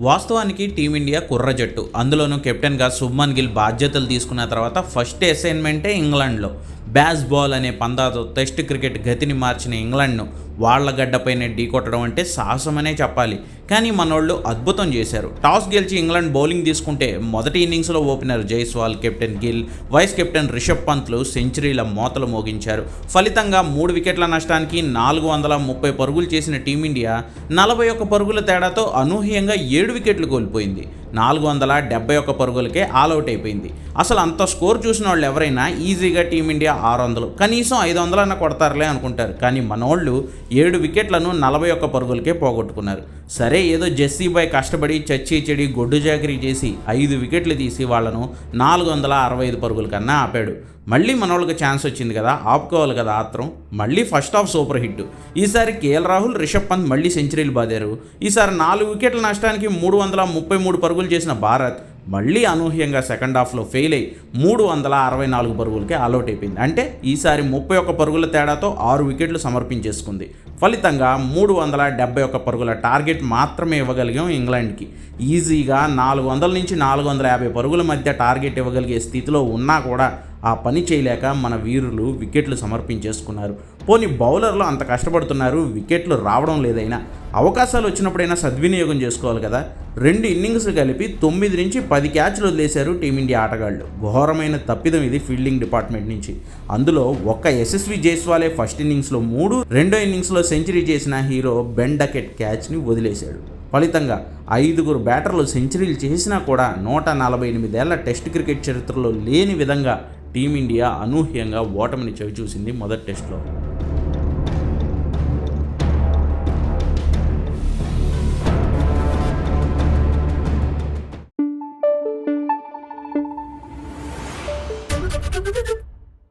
వాస్తవానికి టీమిండియా కుర్ర జట్టు. అందులోనూ కెప్టెన్గా శుభ్మన్ గిల్ బాధ్యతలు తీసుకున్న తర్వాత ఫస్ట్ అసైన్మెంటే ఇంగ్లాండ్లో. బ్యాస్ బాల్ అనే పందాతో టెస్ట్ క్రికెట్ గతిని మార్చిన ఇంగ్లాండ్ను వాళ్ళ గడ్డపైనే ఢీకొట్టడం అంటే సాహసమనే చెప్పాలి. కానీ మనోళ్ళు అద్భుతం చేశారు. టాస్ గెలిచి ఇంగ్లాండ్ బౌలింగ్ తీసుకుంటే మొదటి ఇన్నింగ్స్లో opener Jaiswal captain Gill vice captain Rishabh పంత్లు సెంచరీల మోతలు మోగించారు. ఫలితంగా మూడు వికెట్ల నష్టానికి నాలుగు వందల ముప్పై పరుగులు చేసిన టీమిండియా నలభై ఒక్క పరుగుల తేడాతో అనూహ్యంగా ఏడు వికెట్లు కోల్పోయింది. నాలుగు వందల డెబ్బై ఒక్క పరుగులకే ఆల్అవుట్ అయిపోయింది. అసలు అంత స్కోర్ చూసిన వాళ్ళు ఎవరైనా ఈజీగా టీమిండియా ఆరు వందలు కనీసం ఐదు వందలన్నా కొడతారులే అనుకుంటారు. కానీ మనోళ్ళు ఏడు వికెట్లను నలభై ఒక్క పరుగులకే పోగొట్టుకున్నారు. సరే ఏదో జెస్సీ బాయ్ కష్టపడి చచ్చి చెడి గొడ్డు జాకిరీ చేసి ఐదు వికెట్లు తీసి వాళ్ళను నాలుగు వందల అరవై ఐదు పరుగుల కన్నా ఆపాడు. మళ్ళీ మనోళ్ళకి ఛాన్స్ వచ్చింది కదా ఆపుకోవాలి కదా ఆత్రం మళ్ళీ ఫస్ట్ హాఫ్ సూపర్ హిట్ ఈసారి కేఎల్ రాహుల్ రిషబ్ పంత్ మళ్ళీ సెంచరీలు బాదారు. ఈసారి నాలుగు వికెట్ల నష్టానికి మూడు వందల ముప్పై మూడు పరుగులు చేసిన భారత్ మళ్ళీ అనూహ్యంగా సెకండ్ హాఫ్లో ఫెయిల్ అయ్యి మూడు వందల అరవై నాలుగు పరుగులకే ఆల్అవుట్ అయిపోయింది. అంటే ఈసారి ముప్పై ఒక్క పరుగుల తేడాతో ఆరు వికెట్లు సమర్పించేసుకుంది. ఫలితంగా మూడు వందల డెబ్బై ఒక్క పరుగుల టార్గెట్ మాత్రమే ఇవ్వగలిగాం ఇంగ్లాండ్కి. ఈజీగా నాలుగు వందల నుంచి నాలుగు వందల యాభై పరుగుల మధ్య టార్గెట్ ఇవ్వగలిగే స్థితిలో ఉన్నా కూడా ఆ పని చేయలేక మన వీరులు వికెట్లు సమర్పించేసుకున్నారు. పోనీ బౌలర్లు అంత కష్టపడుతున్నారు వికెట్లు రావడం లేదైనా. అవకాశాలు వచ్చినప్పుడైనా సద్వినియోగం చేసుకోవాలి కదా. రెండు ఇన్నింగ్స్ కలిపి తొమ్మిది నుంచి పది క్యాచ్లు వదిలేశారు టీమిండియా ఆటగాళ్ళు. ఘోరమైన తప్పిదం ఇది ఫీల్డింగ్ డిపార్ట్మెంట్ నుంచి. అందులో ఒక్క యశస్వి జైస్వాలే ఫస్ట్ ఇన్నింగ్స్లో మూడు రెండో ఇన్నింగ్స్లో సెంచరీ చేసిన హీరో బెండకెట్ క్యాచ్ని వదిలేశాడు ఫలితంగా ఐదుగురు బ్యాటర్లు సెంచరీలు చేసినా కూడా నూట నలభై ఎనిమిదేళ్ళ టెస్ట్ క్రికెట్ చరిత్రలో లేని విధంగా టీమిండియా అనూహ్యంగా ఓటమిని చవిచూసింది మొదటి టెస్ట్లో